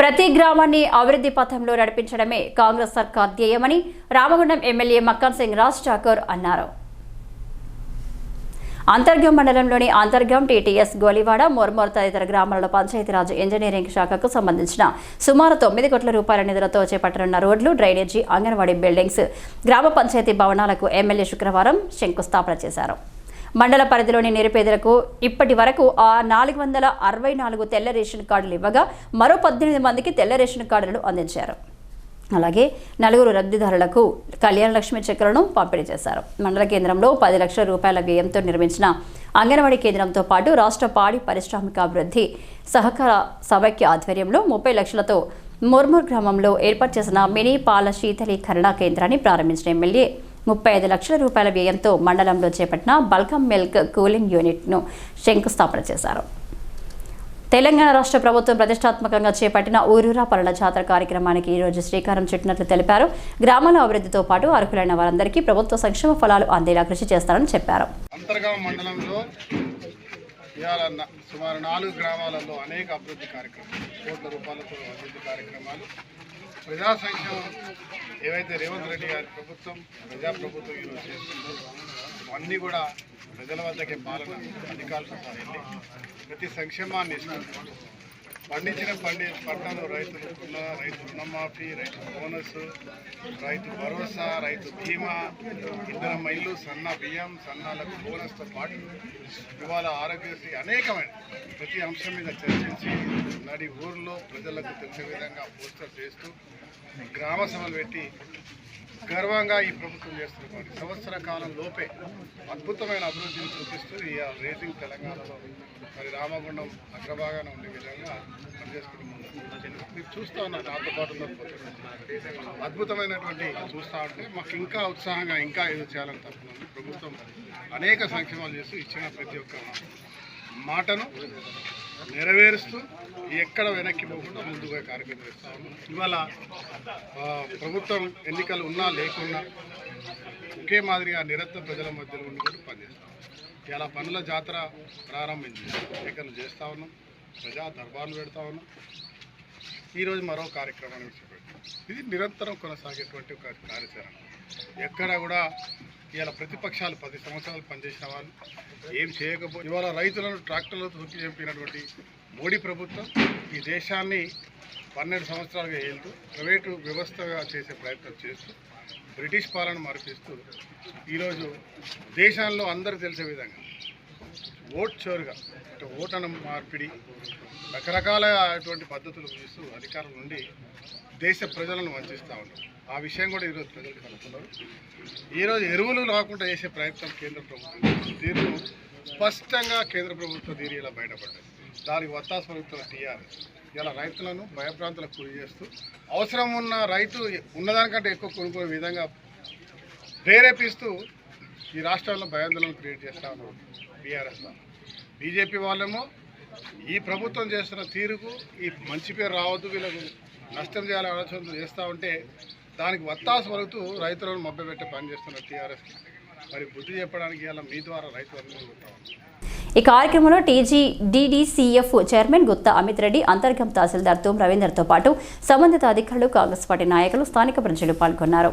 ప్రతి గ్రామాన్ని అభివృద్ధి పథంలో నడిపించడమే కాంగ్రెస్ సర్కార్ ధ్యేయమని రామగుండం ఎమ్మెల్యే మక్కన్ సింగ్ రాజ్ ఠాకూర్ అన్నారు. అంతర్గం మండలంలోని అంతర్గం టీటీఎస్ గోలివాడ మోర్మోర్ తదితర గ్రామాలలో పంచాయతీరాజ్ ఇంజనీరింగ్ శాఖకు సంబంధించిన సుమారు తొమ్మిది కోట్ల రూపాయల నిధులతో చేపట్టనున్న రోడ్లు డ్రైనేజీ అంగన్వాడీ బిల్డింగ్స్ గ్రామ పంచాయతీ భవనాలకు ఎమ్మెల్యే శుక్రవారం శంకుస్థాపన చేశారు. మండల పరిధిలోని నిరుపేదలకు ఇప్పటి వరకు ఆ నాలుగు వందల అరవై నాలుగు తెల్ల రేషన్ కార్డులు ఇవ్వగా మరో పద్దెనిమిది మందికి తెల్ల రేషన్ కార్డులు అందించారు. అలాగే నలుగురు లబ్ధిదారులకు కళ్యాణ లక్ష్మి చెక్కులను పంపిణీ చేశారు. మండల కేంద్రంలో పది లక్షల రూపాయల వ్యయంతో నిర్మించిన అంగన్వాడీ కేంద్రంతో పాటు రాష్ట్ర పాడి పారిశ్రామికాభివృద్ధి సహకార సమైక్య ఆధ్వర్యంలో ముప్పై లక్షలతో ముర్మూర్ గ్రామంలో ఏర్పాటు చేసిన మినీ పాల శీతలీకరణ కేంద్రాన్ని ప్రారంభించిన ఎమ్మెల్యే ముప్పై ఐదు లక్షల రూపాయల వ్యయంతో మండలంలో చేపట్టిన బల్కం మిల్క్ కూలింగ్ యూనిట్ను శంకుస్థాపన చేశారు. తెలంగాణ రాష్ట్ర ప్రభుత్వం ప్రతిష్టాత్మకంగా చేపట్టిన ఊరూరా పనుల జాతర కార్యక్రమానికి ఈరోజు శ్రీకారం చుట్టినట్లు తెలిపారు. గ్రామాల అభివృద్ధితో పాటు అర్హులైన వారందరికీ ప్రభుత్వ సంక్షేమ ఫలాలు అందేలా కృషి చేస్తారని చెప్పారు. ఇవాళ సుమారు నాలుగు గ్రామాలలో అనేక అభివృద్ధి కార్యక్రమాలు కోట్ల రూపాయలతో అభివృద్ధి కార్యక్రమాలు ప్రజా సంక్షేమం ఏవైతే రేవంత్ రెడ్డి గారి ప్రభుత్వం ప్రజా ప్రభుత్వం ఈరోజు చేస్తుందో అన్నీ కూడా ప్రజల వద్దకే పాలన అధికారులతో వెళ్ళి ప్రతి సంక్షేమాన్ని ఇస్తుంది పండించిన పండి పంటలు రైతులు రుణ రైతు రుణమాఫీ రైతు బోనస్ రైతు భరోసా రైతు బీమా ఇంధనం మైళ్ళు సన్న బియ్యం సన్నాలకు బోనస్తో పాటు ఇవాళ ఆరోగ్యశ్రీ అనేకమైన ప్రతి అంశం మీద చర్చించి నడి ఊర్లో ప్రజలకు తెలిసే విధంగా పోస్టర్ చేస్తూ గ్రామ సభలు పెట్టి గర్వంగా ఈ ప్రభుత్వం చేస్తున్నటువంటి సంవత్సర కాలం లోపే అద్భుతమైన అభివృద్ధిని చూపిస్తూ ఈ రేసింగ్ తెలంగాణలో మరి రామగుండం అగ్రభాగాన ఉండే విధంగా పనిచేసుకుంటున్నాం మీరు చూస్తూ ఉన్నారు నాతో పాటు అద్భుతమైనటువంటి చూస్తూ ఉంటే మాకు ఇంకా ఉత్సాహంగా ఇంకా ఏదో చేయాలని తప్పుతుంది ప్రభుత్వం అనేక సంక్షేమాలు చేస్తూ ఇచ్చిన ప్రతి ఒక్క మాటను నెరవేరుస్తూ ఎక్కడ వెనక్కి పోకుండా ముందుగా కార్యక్రమం చేస్తాము. ఇవాళ ప్రభుత్వం ఎన్నికలు ఉన్నా లేకున్నా ఒకే మాదిరిగా నిరంతరం ప్రజల మధ్యలో ఉండి కూడా పనిచేస్తాం ఇలా పనుల జాతర ప్రారంభించి ఎన్నికలు చేస్తూ ఉన్నాం. ప్రజా దర్బార్లు పెడతా ఉన్నాం. ఈరోజు మరో కార్యక్రమాన్ని ఇది నిరంతరం కొనసాగేటువంటి ఒక కార్యాచరణ. ఎక్కడ కూడా ఇవాళ ప్రతిపక్షాలు పది సంవత్సరాలు పనిచేసిన వాళ్ళు ఏం చేయకపో ఇవాళ రైతులను ట్రాక్టర్లతో తొక్కి చెప్పినటువంటి మోడీ ప్రభుత్వం ఈ దేశాన్ని పన్నెండు సంవత్సరాలుగా వెళ్తూ ప్రైవేటు వ్యవస్థగా చేసే ప్రయత్నం చేస్తూ బ్రిటిష్ పాలన మరిపిస్తూ ఈరోజు దేశంలో అందరికీ తెలిసే విధంగా ఓట్ చోరుగా అంటే ఓటన మార్పిడి రకరకాలటువంటి పద్ధతులు చూస్తూ అధికారుల నుండి దేశ ప్రజలను వంచిస్తూ ఉన్నారు ఆ విషయం కూడా ఈరోజు ప్రజలకు కలుపుతున్నారు ఈరోజు ఎరువులు రాకుండా చేసే ప్రయత్నం కేంద్ర ప్రభుత్వం తీరు స్పష్టంగా కేంద్ర ప్రభుత్వ తీరు ఇలా బయటపడ్డాయి. దానికి వత్తాసు ప్రభుత్వం టీఆర్ఎస్ ఇలా రైతులను భయప్రాంతాలకు గురి చేస్తూ అవసరం ఉన్న రైతు ఉన్నదానికంటే ఎక్కువ కొనుక్కునే విధంగా ప్రేరేపిస్తూ ఈ రాష్ట్రాల్లో భయాందోళన క్రియేట్ చేస్తా ఉన్నారు బీఆర్ఎస్ బీజేపీ వాళ్ళేమో ఈ ప్రభుత్వం చేస్తున్న తీరుకు ఈ మంచి పేరు రావద్దు వీళ్ళకు నష్టం చేయాలని ఆలోచన చేస్తూ ఉంటే దానికి వత్తాసు పలుకుతూ రైతులను మభ్యపెట్టే పని చేస్తున్న టీఆర్ఎస్ మరి బుద్ధి చెప్పడానికి ఇలా మీ ద్వారా రైతులను ఈ కార్యక్రమంలో TG DDCF chairman Gutta Amith Reddy Antargam తహసీల్దార్ తోం రవీందర్తో పాటు సంబంధిత అధికారులు కాంగ్రెస్ పార్టీ నాయకులు స్థానిక ప్రజలు పాల్గొన్నారు.